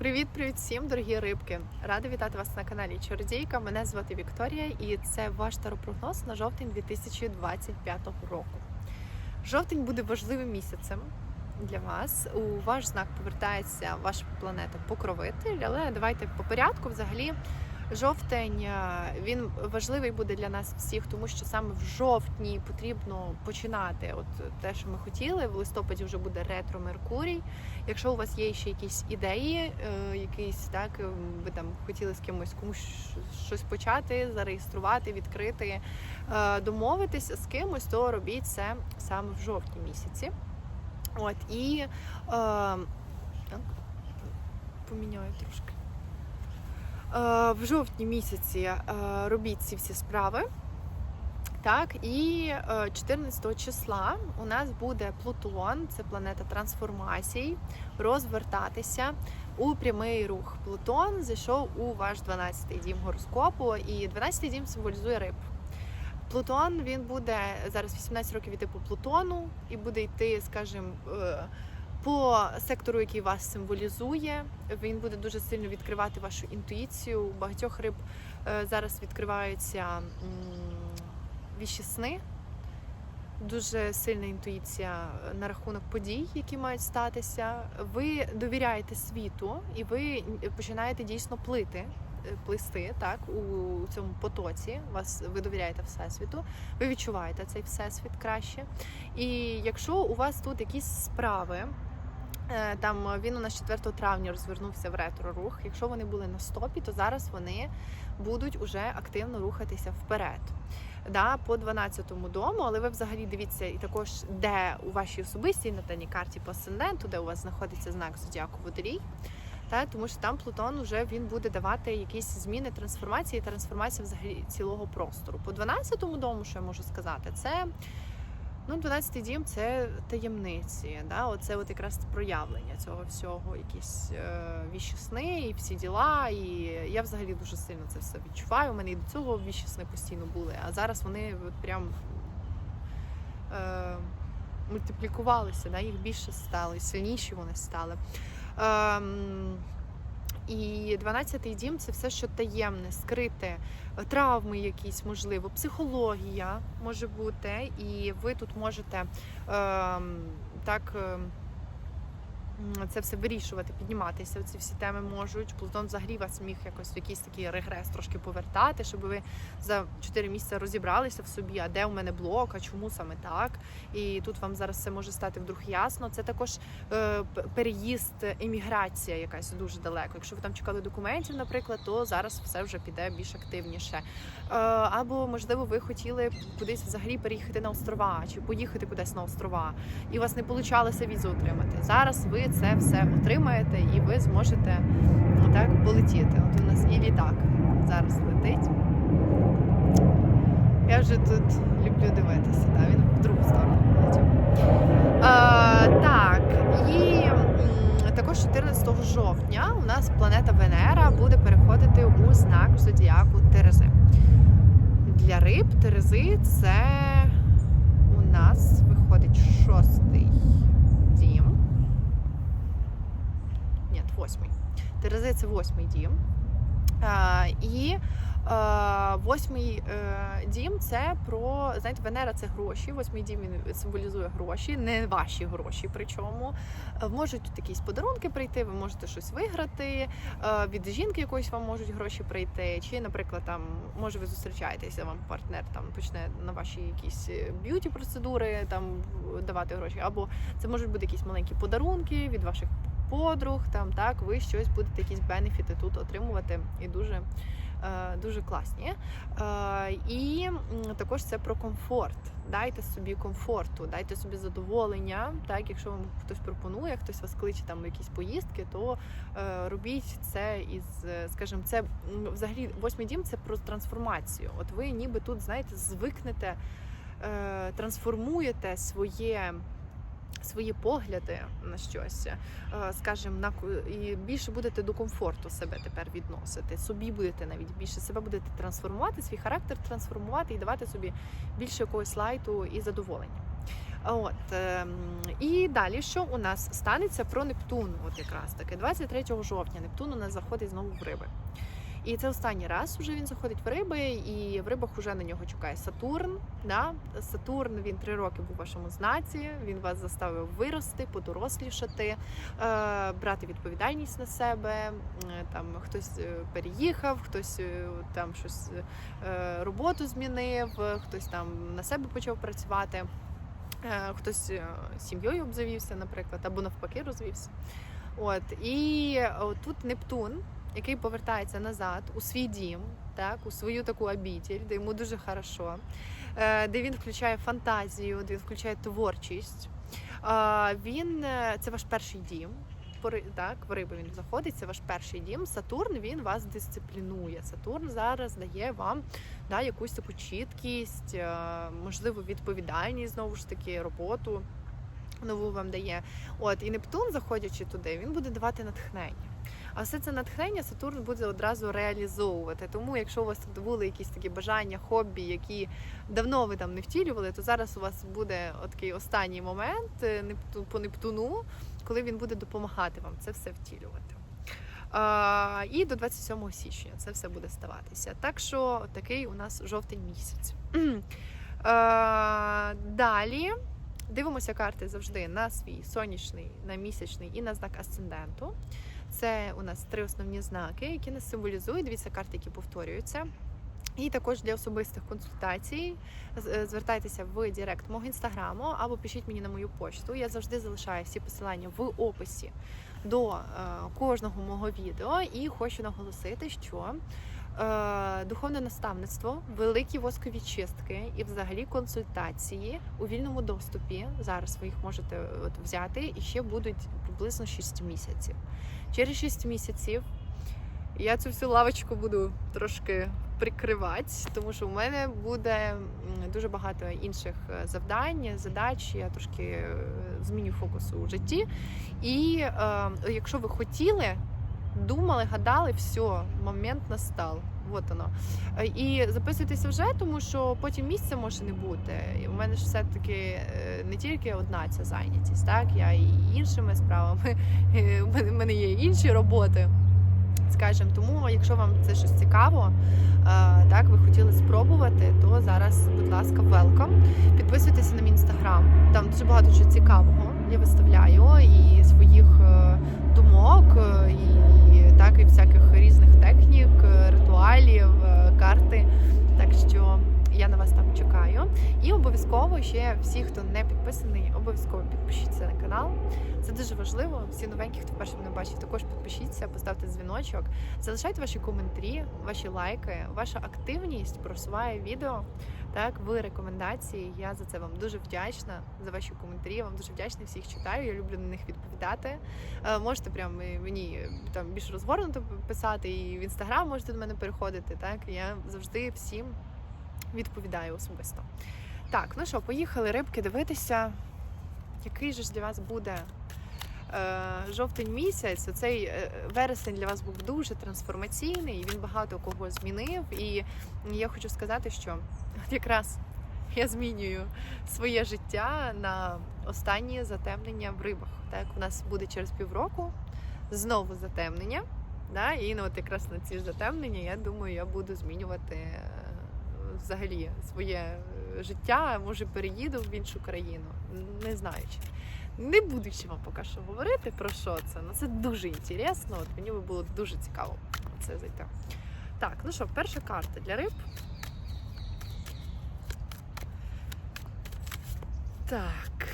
Привіт-привіт всім, дорогі рибки! Рада вітати вас на каналі Чордійка. Мене звати Вікторія і це ваш таропрогноз на жовтень 2025 року. Жовтень буде важливим місяцем для вас. У ваш знак повертається ваша планета Покровитель, але давайте по порядку. Взагалі, жовтень е, він важливий буде для нас всіх, тому що саме в жовтні потрібно починати. От те, що ми хотіли. В листопаді вже буде ретро Меркурій. Якщо у вас є ще якісь ідеї, е, якісь так, е, ви там хотіли з кимось комусь щось почати, зареєструвати, відкрити, домовитися з кимось, то робіть це саме в жовтні місяці. От і е, так, поміняю трошки. Е, в жовтні місяці е, робіть ці всі справи. Так, і е, 14 числа у нас буде Плутон, це планета трансформацій, розвертатися у прямий рух. Плутон зайшов у ваш 12-й дім гороскопу, і 12-й дім символізує риб. Плутон він буде зараз 18 років іти по Плутону і буде йти, скажімо, е, по сектору, який вас символізує. Він буде дуже сильно відкривати вашу інтуїцію. У багатьох риб е, зараз відкриваються віщі сни. Дуже сильна інтуїція на рахунок подій, які мають статися. Ви довіряєте світу, і ви починаєте дійсно плити, е, плисти так у цьому потоці. Вас ви довіряєте всесвіту, ви відчуваєте цей всесвіт краще. І якщо у вас тут якісь справи. Е, Там він у нас 4 травня розвернувся в ретро-рух. Якщо вони були на стопі, то зараз вони будуть уже активно рухатися вперед. Да, по 12-му дому, але ви взагалі дивіться і також, де у вашій особистій натальній карті по асценденту, де у вас знаходиться знак зодіаку водолій. Та, тому що там Плутон вже він буде давати якісь зміни, трансформації, трансформація взагалі цілого простору. По 12-му дому, що я можу сказати, це ну, 12-й дім це таємниці. Да? Оце от якраз проявлення цього всього, якісь е, віщі сни і всі діла. І я взагалі дуже сильно це все відчуваю. У мене і до цього віщі сни постійно були, а зараз вони от прям. Е, мультиплікувалися, да? їх більше стало, сильніші вони стали. Ем, і 12-й дім це все, що таємне, скрите, травми якісь, можливо, психологія може бути, і ви тут можете е, так. Це все вирішувати, підніматися. Ці всі теми можуть. Плутон взагалі вас міг якось в якийсь такий регрес трошки повертати, щоб ви за 4 місяці розібралися в собі, а де у мене блок, а чому саме так. І тут вам зараз все може стати вдруг ясно. Це також е, переїзд, еміграція якась дуже далеко. Якщо ви там чекали документів, наприклад, то зараз все вже піде більш активніше. Е, або можливо, ви хотіли кудись взагалі переїхати на острова чи поїхати кудись на острова, і у вас не получалося візу отримати. Зараз ви це все отримаєте і ви зможете так полетіти. От у нас і літак зараз летить. Я вже тут люблю дивитися, да, він в другу сторону полетів. Так, і також 14 жовтня у нас планета Венера буде переходити у знак зодіаку Терези. Для риб Терези це у нас виходить шостий дім. Ні, восьмий. Терези це восьмий дім. І восьмий е, дім це про знаєте, Венера це гроші. Восьмий дім він символізує гроші, не ваші гроші. Причому Е, можуть тут якісь подарунки прийти, ви можете щось виграти. е, Від жінки якоїсь вам можуть гроші прийти. Чи, наприклад, там може ви зустрічаєтеся, вам партнер там почне на ваші якісь б'юті процедури там давати гроші, або це можуть бути якісь маленькі подарунки від ваших подруг. Там так ви щось будете якісь бенефіти тут отримувати і дуже. е, Дуже класні. Е, І також це про комфорт. Дайте собі комфорту, дайте собі задоволення. Так, якщо вам хтось пропонує, хтось вас кличе там в якісь поїздки, то е, робіть це із, скажімо, це взагалі восьмий дім це про трансформацію. От ви ніби тут, знаєте, звикнете, трансформуєте своє. Свої погляди на щось, е, скажімо, на і більше будете до комфорту себе тепер відносити. Собі будете навіть більше себе будете трансформувати, свій характер трансформувати і давати собі більше якогось лайту і задоволення. От ем, і далі, що у нас станеться про Нептун? От якраз таки 23 жовтня Нептун у нас заходить знову в риби. І це останній раз вже він заходить в риби, і в рибах вже на нього чекає Сатурн. Да? Сатурн він три роки був у вашому знаці. Він вас заставив вирости, подорослішати, е, брати відповідальність на себе. Там хтось е, переїхав, хтось е, там щось роботу змінив, хтось там на себе почав працювати. Хтось сім'єю обзавівся, наприклад, або навпаки розвівся. От і тут Нептун, який повертається назад у свій дім, так, у свою таку обітель, де йому дуже хорошо, е, де він включає фантазію, де він включає творчість. Е, Він е, це ваш перший дім. Так, в риби він заходить, це ваш перший дім. Сатурн він вас дисциплінує. Сатурн зараз дає вам да, якусь таку чіткість, можливо, відповідальність знову ж таки, роботу нову вам дає. От і Нептун, заходячи туди, він буде давати натхнення. А все це натхнення Сатурн буде одразу реалізовувати. Тому, якщо у вас тут були якісь такі бажання, хобі, які давно ви там не втілювали, то зараз у вас буде такий останній момент е, по Нептуну, коли він буде допомагати вам це все втілювати. А, і до 27 січня це все буде ставатися. Так що такий у нас жовтень місяць. А, далі дивимося карти завжди на свій сонячний, на місячний і на знак асценденту. Це у нас три основні знаки, які нас символізують. Дивіться карти, які повторюються. І також для особистих консультацій е, звертайтеся в Директ мого інстаграму або пишіть мені на мою почту. Я завжди залишаю всі посилання в описі до е, кожного мого відео. І хочу наголосити, що духовне наставництво, великі воскові чистки і взагалі консультації у вільному доступі. Зараз ви їх можете е, от, взяти і ще будуть приблизно 6 місяців. Через 6 місяців я цю всю лавочку буду трошки прикривати, тому що у мене буде дуже багато інших е, завдань, задач. Я трошки е, зміню фокус у житті. І е, якщо ви хотіли, думали, гадали, все, момент настав. От воно. Е, І записуйтеся вже, тому що потім місця може не бути. І у мене ж все-таки е, не тільки одна ця зайнятість, так я і іншими справами. Е, У мене, є інші роботи. Скажем, тому якщо вам це щось цікаво, е, так ви хотіли спробувати, то зараз, будь ласка, велкам. Підписуйтеся на мій інстаграм. Там дуже багато чого цікавого. Я виставляю і своїх е, думок, е, і так і всяких різних технік, е, ритуалів, карти. Так що я на вас там чекаю. І обов'язково ще всі, хто не підписаний, обов'язково підпишіться на канал. Це дуже важливо. Всі новенькі, хто вперше мене бачить, також підпишіться, поставте дзвіночок, залишайте ваші коментарі, ваші лайки, ваша активність просуває відео. Так, ви рекомендації. Я за це вам дуже вдячна за ваші коментарі. Я вам дуже вдячна, всіх читаю. Я люблю на них відповідати. Е, можете прям мені там більш розгорнуто писати, і в інстаграм можете до мене переходити. Так, я завжди всім відповідаю особисто. Так, ну що, поїхали рибки дивитися, який же ж для вас буде е, жовтень місяць. Оцей е, вересень для вас був дуже трансформаційний. Він багато кого змінив. І я хочу сказати, що якраз я змінюю своє життя на останнє затемнення в рибах. Так, у нас буде через півроку знову затемнення. Да? І ну, от якраз на ці затемнення, я думаю, я буду змінювати е, взагалі своє е, життя. Може, переїду в іншу країну. Не знаю чи. Не буду ще вам поки що говорити про що це. Ну це дуже інтересно. От мені би було дуже цікаво це зайти. Так, ну що, перша карта для риб. Так.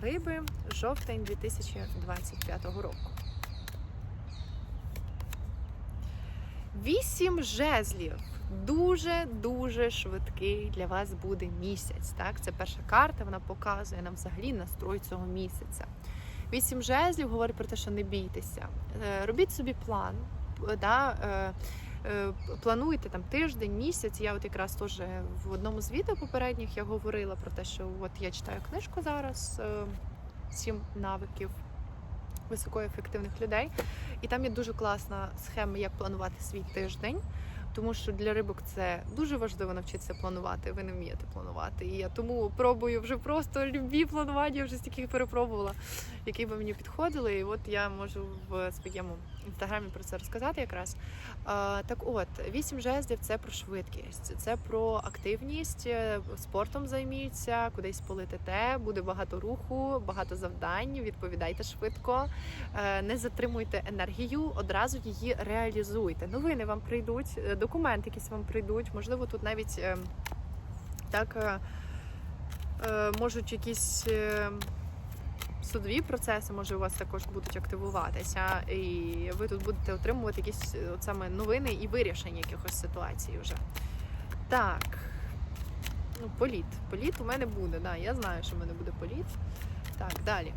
Риби, жовтень 2025 року. Вісім жезлів. Дуже дуже швидкий для вас буде місяць. Так, це перша карта. Вона показує нам взагалі настрой цього місяця. Вісім жезлів говорить про те, що не бійтеся. Е, Робіть собі план. Да, е, е, плануйте там тиждень, місяць. Я от якраз теж в одному з відео попередніх я говорила про те, що от я читаю книжку зараз сім навиків високоефективних людей. І там є дуже класна схема, як планувати свій тиждень. Тому що для рибок це дуже важливо навчитися планувати. Ви не вмієте планувати. І я тому пробую вже просто любі планування, вже стільки перепробувала, які би мені підходили. І от я можу в своєму інстаграмі про це розказати якраз. Так от, вісім жезлів це про швидкість, це про активність, е, спортом займіться, кудись полетите, буде багато руху, багато завдань. Відповідайте швидко, е, не затримуйте енергію, одразу її реалізуйте. Новини вам прийдуть, е, документи якісь вам прийдуть. Можливо, тут навіть е, так можуть якісь. Судові процеси може у вас також будуть активуватися, і ви тут будете отримувати якісь е, от саме новини і вирішення якихось ситуацій вже. Так. Ну, політ. Політ у мене буде, да, я знаю, що в мене буде політ. Так, далі.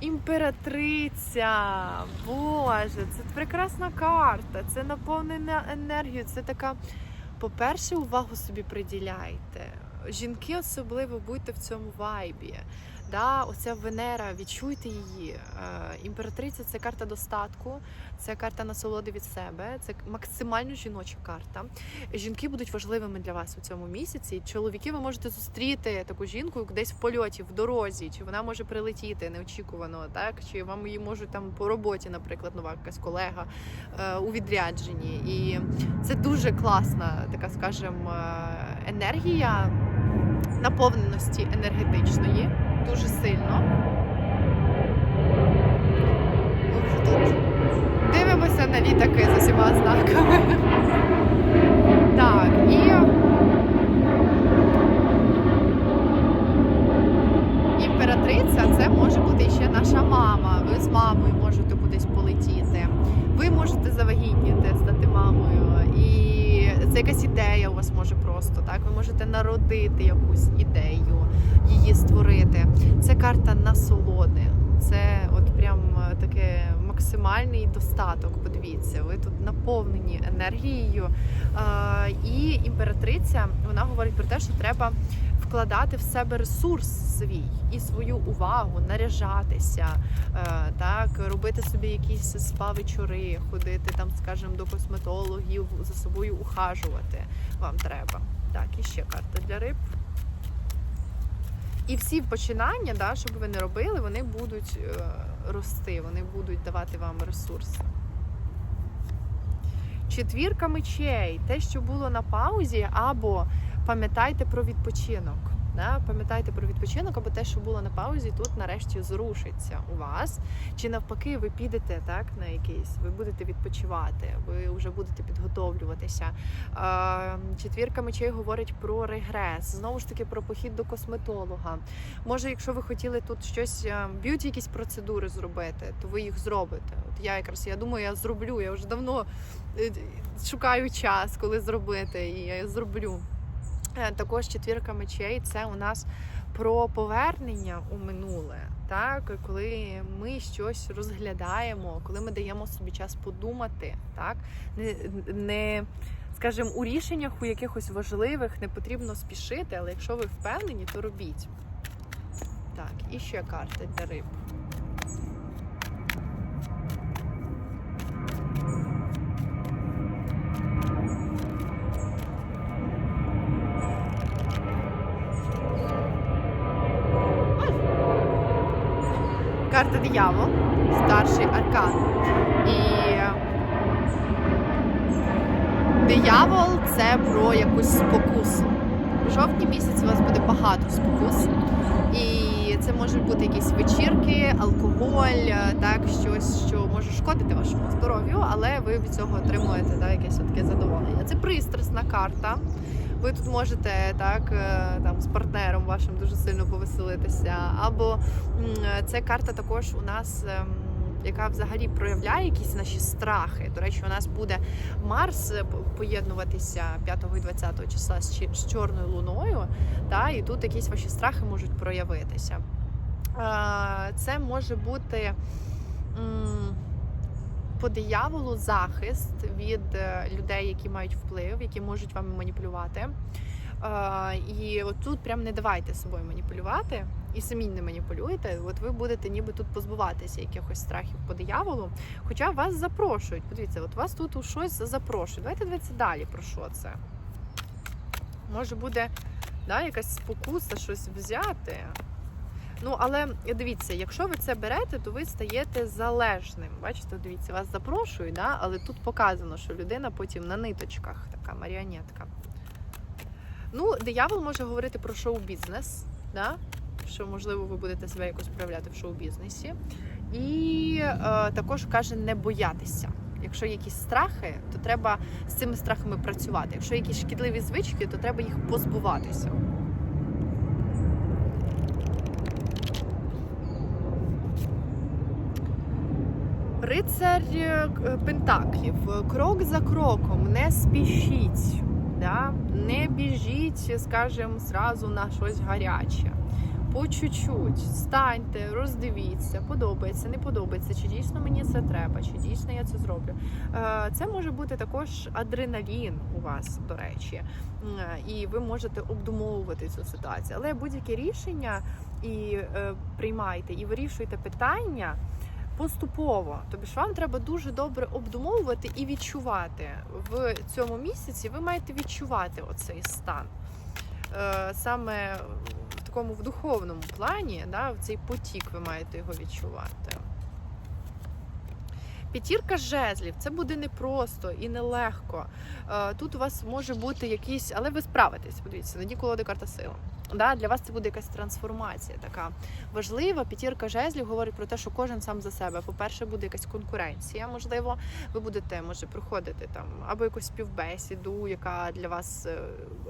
Імператриця. Боже, це прекрасна карта, це наповнена енергією. Це така, по-перше, увагу собі приділяйте. Жінки особливо будьте в цьому вайбі. Да, оця Венера, відчуйте її. Е, імператриця це карта достатку, це карта насолоди від себе, це максимально жіноча карта. Жінки будуть важливими для вас у цьому місяці. Чоловіки ви можете зустріти таку жінку десь в польоті, в дорозі, чи вона може прилетіти неочікувано, так чи вам її можуть там по роботі, наприклад, нова якась колега е, у відрядженні. І це дуже класна, така скажем, е, енергія наповненості енергетичної, дуже сильно. Тут дивимося на літаки з усіма знаками. Так, і імператриця це може бути ще наша мама. Ви з мамою можете кудись полетіти. Ви можете завагітніти, стати мамою. Це якась ідея у вас може просто так. Ви можете народити якусь ідею, її створити. Це карта насолоди. Це от прям е, таке максимальний достаток. Подивіться, ви тут наповнені енергією. Е, І імператриця вона говорить про те, що треба вкладати в себе ресурс свій і свою увагу, наряжатися, е, так робити собі якісь спа-вечори, ходити там, скажімо, до косметологів, за собою ухажувати вам треба. Так, і ще карта для риб. І всі починання, да, що б ви не робили, вони будуть е, рости, вони будуть давати вам ресурси. Четвірка мечей, те, що було на паузі, або пам'ятайте про відпочинок. Да? Пам'ятайте про відпочинок, або те, що було на паузі, тут нарешті зрушиться у вас. Чи навпаки, ви підете так на якийсь, ви будете відпочивати, ви вже будете підготовлюватися. Четвірка мечей говорить про регрес, знову ж таки про похід до косметолога. Може, якщо ви хотіли тут щось е, б'юті, якісь процедури зробити, то ви їх зробите. От я якраз я думаю, я зроблю. Я вже давно е, шукаю час, коли зробити, і я зроблю. Е, Також четвірка мечей це у нас про повернення у минуле, так коли ми щось розглядаємо, коли ми даємо собі час подумати, так не, не скажімо, у рішеннях у якихось важливих не потрібно спішити, але якщо ви впевнені, то робіть. Так, і ще карта для риб. Диявол, старший аркан. І диявол це про якусь спокусу. У жовтні місяці у вас буде багато спокус. І це можуть бути якісь вечірки, алкоголь, е, так, щось, що може шкодити вашому здоров'ю, але ви від цього отримуєте так, якесь таке задоволення. Це пристрасна карта. Ви тут можете так е, там з партнером вашим дуже сильно повеселитися. Або це карта також у нас. ем, Яка взагалі проявляє якісь наші страхи. До речі, у нас буде Марс е, поєднуватися 5 і 20 числа з, чорною луною, та, і тут якісь ваші страхи можуть проявитися. Е, Це може бути по дияволу захист від е, людей, які мають вплив, які можуть вами маніпулювати. Е, І отут прям не давайте собою маніпулювати. і самі не маніпулюєте, от ви будете ніби тут позбуватися якихось страхів по дияволу. Хоча вас запрошують. Подивіться, от вас тут у щось запрошують. Давайте дивитися далі про що це. Може буде да, якась спокуса щось взяти. Ну, але дивіться, якщо ви це берете, то ви стаєте залежним. Бачите, дивіться, вас запрошують, да? але тут показано, що людина потім на ниточках, така маріонетка. Ну, диявол може говорити про шоу-бізнес, да? що можливо ви будете себе якось проявляти в шоу-бізнесі. І е, також каже не боятися. Якщо якісь страхи, то треба з цими страхами працювати. Якщо якісь шкідливі звички, то треба їх позбуватися. Рицар е, Пентаклів, крок за кроком, не спішіть, да? не біжіть, скажімо, зразу на щось гаряче. По чуть-чуть станьте, роздивіться, подобається, не подобається, чи дійсно мені це треба, чи дійсно я це зроблю. Е, Це може бути також адреналін у вас, до речі, і ви можете обдумовувати цю ситуацію. Але будь-яке рішення і е, приймайте, і вирішуйте питання поступово. Тобі ж вам треба дуже добре обдумовувати і відчувати в цьому місяці. Ви маєте відчувати оцей стан. Е, Саме в такому в духовному плані, да, в цей потік ви маєте його відчувати. П'ятірка жезлів це буде непросто і нелегко. Е, Тут у вас може бути якийсь, але ви справитесь. Подивіться, дні колоди карта сила. Да, для вас це буде якась трансформація така важлива. П'ятірка жезлів говорить про те, що кожен сам за себе. По-перше, буде якась конкуренція. Можливо, ви будете може проходити там або якусь співбесіду, яка для вас е,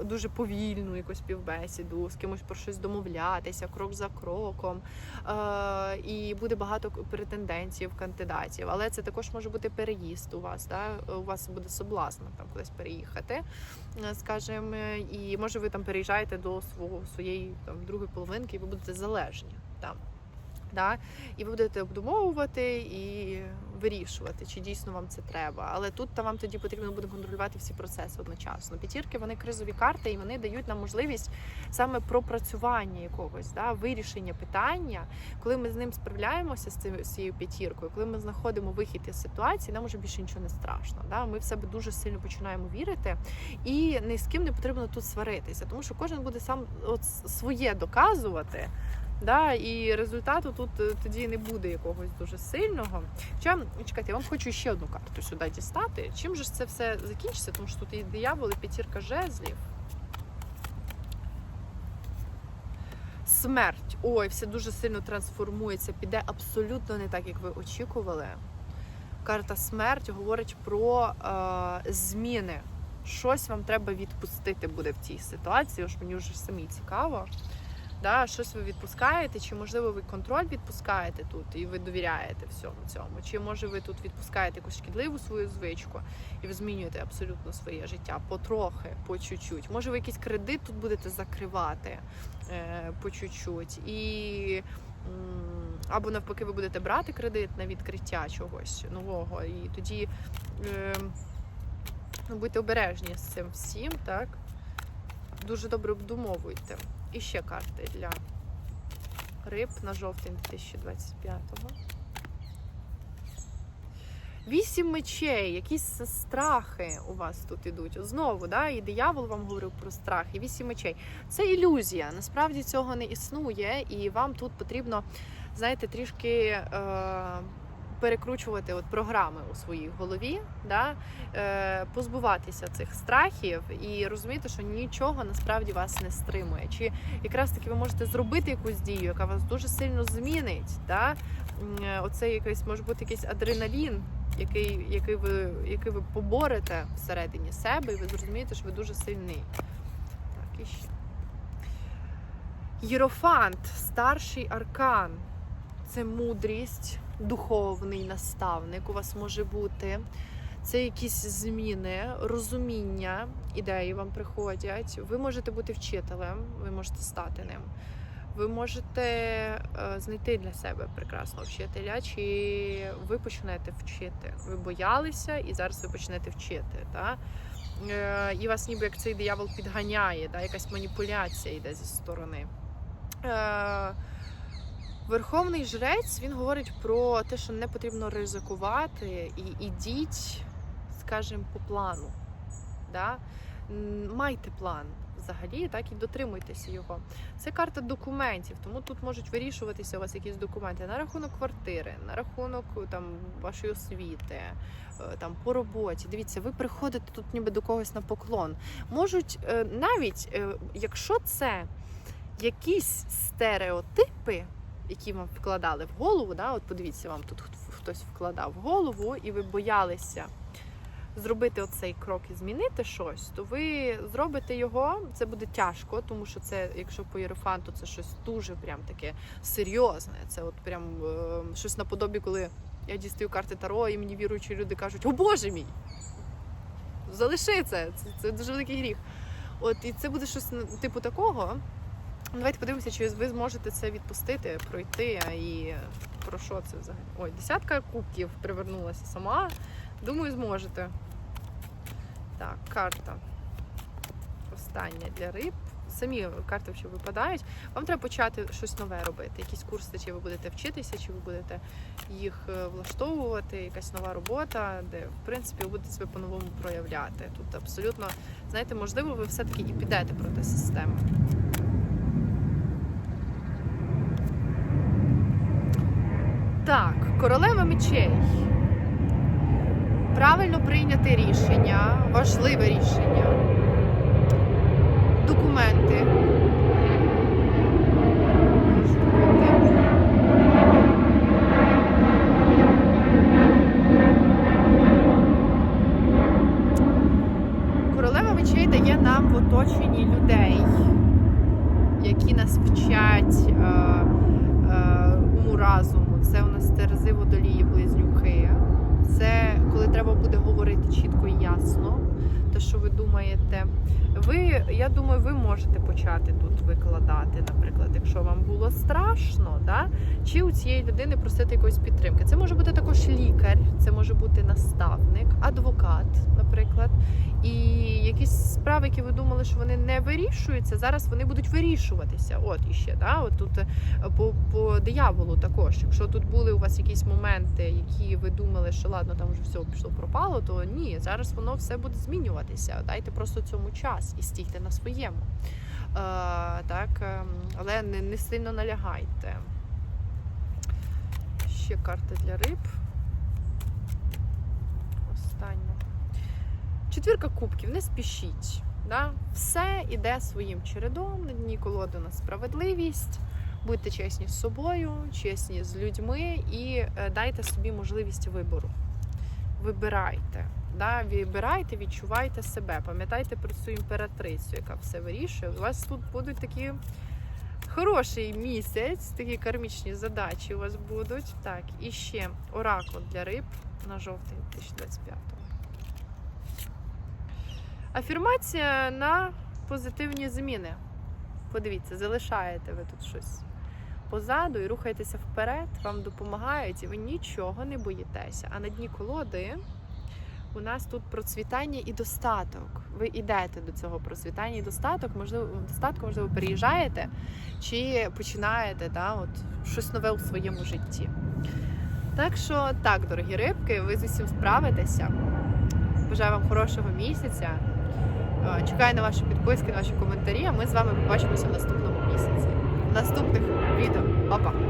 дуже повільну, якусь співбесіду, з кимось про щось домовлятися, крок за кроком. Е, і буде багато претенденцій, кандидатів. Але це також може бути переїзд у вас. Да? У вас буде соблазн там кудись переїхати, е, скажімо, і може ви там переїжджаєте до свого своєї там другої половинки, і ви будете залежні там. Да? І ви будете обдумовувати і вирішувати, чи дійсно вам це треба. Але тут та вам тоді потрібно буде контролювати всі процеси одночасно. П'ятірки вони кризові карти, і вони дають нам можливість саме пропрацювання якогось, да? вирішення питання. Коли ми з ним справляємося з цим з цією п'ятіркою, коли ми знаходимо вихід із ситуації, нам уже більше нічого не страшно. Да? Ми в себе дуже сильно починаємо вірити, і ні з ким не потрібно тут сваритися, тому що кожен буде сам от своє доказувати. Да, і результату тут е, тоді не буде якогось дуже сильного. Хоча, чекайте, я вам хочу ще одну карту сюди дістати. Чим же це все закінчиться? Тому що тут і диявол, і п'ятірка жезлів. Смерть. Ой, все дуже сильно трансформується, піде абсолютно не так, як ви очікували. Карта смерть говорить про е, зміни. Щось вам треба відпустити буде в цій ситуації, ось мені вже самі цікаво. Да, щось ви відпускаєте, чи можливо ви контроль відпускаєте тут і ви довіряєте всьому цьому, чи може ви тут відпускаєте якусь шкідливу свою звичку і ви змінюєте абсолютно своє життя потрохи, по чуть-чуть. Може, ви якийсь кредит тут будете закривати е, по чуть-чуть, і або навпаки, ви будете брати кредит на відкриття чогось нового, і тоді е, будьте обережні з цим всім, так? Дуже добре обдумовуйте. І ще карти для риб на жовтень 2025-го. Вісім мечей, якісь страхи у вас тут ідуть. Знову, да, і диявол вам говорив про страх, і вісім мечей. Це ілюзія. Насправді цього не існує, і вам тут потрібно, знаєте, трішки е, перекручувати от програми у своїй голові, да, е, позбуватися цих страхів і розуміти, що нічого насправді вас не стримує. Чи якраз таки ви можете зробити якусь дію, яка вас дуже сильно змінить. Да? Е, Оце якийсь може бути якийсь адреналін, який, який, ви, який ви поборете всередині себе, і ви зрозумієте, що ви дуже сильний. Так, і ще. Єрофант, старший аркан. Це мудрість, духовний наставник у вас може бути. Це якісь зміни, розуміння, ідеї вам приходять. Ви можете бути вчителем, ви можете стати ним. Ви можете е, знайти для себе прекрасного вчителя, чи ви почнете вчити. Ви боялися, і зараз ви почнете вчити. Та? Е, і вас ніби як цей диявол підганяє, да? якась маніпуляція йде зі сторони. Верховний жрець він говорить про те, що не потрібно ризикувати і ідіть, скажімо, по плану. Да? Майте план взагалі, так і дотримуйтеся його. Це карта документів, тому тут можуть вирішуватися у вас якісь документи на рахунок квартири, на рахунок там вашої освіти, е, там по роботі. Дивіться, ви приходите тут ніби до когось на поклон. Можуть е, навіть, е, якщо це якісь стереотипи, які вам вкладали в голову, да, от подивіться, вам тут хт- хтось вкладав в голову, і ви боялися зробити оцей крок і змінити щось, то ви зробите його. Це буде тяжко, тому що це, якщо по єрофанту, це щось дуже прям таке серйозне. Це от прям е, щось наподобі, коли я дістаю карти Таро, і мені віруючі люди кажуть: О Боже мій! Залиши це! Це, це дуже великий гріх. От і це буде щось типу такого. Давайте подивимося, чи ви зможете це відпустити, пройти. І про що це взагалі? Ой, десятка кубків привернулася сама. Думаю, зможете. Так, карта. Остання для риб. Самі карти ще випадають. Вам треба почати щось нове робити. Якісь курси, чи ви будете вчитися, чи ви будете їх е, влаштовувати, якась нова робота, де в принципі ви будете себе по-новому проявляти. Тут абсолютно, знаєте, можливо, ви все-таки і підете проти системи. Так, королева мечей. Правильно прийняти рішення, важливе рішення. Документи. Можуть бути. Королева мечей дає нам в оточенні людей, які нас вчать е, е, уму разуму. Це у нас терези водолії, близнюки. Це коли треба буде говорити чітко і ясно, те, що ви думаєте. Ви, я думаю, ви можете почати тут викладати, наприклад, якщо вам було страшно, да? чи у цієї людини просити якоїсь підтримки. Це може бути також лікар, це може бути наставник, адвокат, наприклад. І якісь справи, які ви думали, що вони не вирішуються, зараз вони будуть вирішуватися. От іще, да? От тут е, по, по дияволу також. Якщо тут були у вас якісь моменти, які ви думали, що ладно, там вже все пішло пропало, то ні, зараз воно все буде змінюватися. Дайте просто цьому час і стійте на своєму. Е, так, ем, але не, не сильно налягайте. Ще карта для риб. Остання. Четвірка кубків, не спішіть. Да? Все іде своїм чередом, на дні колоди на справедливість. Будьте чесні з собою, чесні з людьми і е, дайте собі можливість вибору. Вибирайте. Да? Вибирайте, відчувайте себе. Пам'ятайте про цю імператрицю, яка все вирішує. У вас тут будуть такі хороший місяць, такі кармічні задачі у вас будуть. Так, і ще оракул для риб на жовтень 2025 Афірмація на позитивні зміни. Подивіться, залишаєте ви тут щось позаду і рухаєтеся вперед, вам допомагають, і ви нічого не боїтеся. А на дні колоди у нас тут процвітання і достаток. Ви йдете до цього процвітання і достаток, можливо, достатку, можливо, переїжджаєте чи починаєте да, от, щось нове у своєму житті. Так що так, дорогі рибки, ви з усім справитеся. Бажаю вам хорошого місяця. Е, Чекаю на ваші підписки, на ваші коментарі. А ми з вами побачимося в наступному місяці. В наступних відео. Па-па!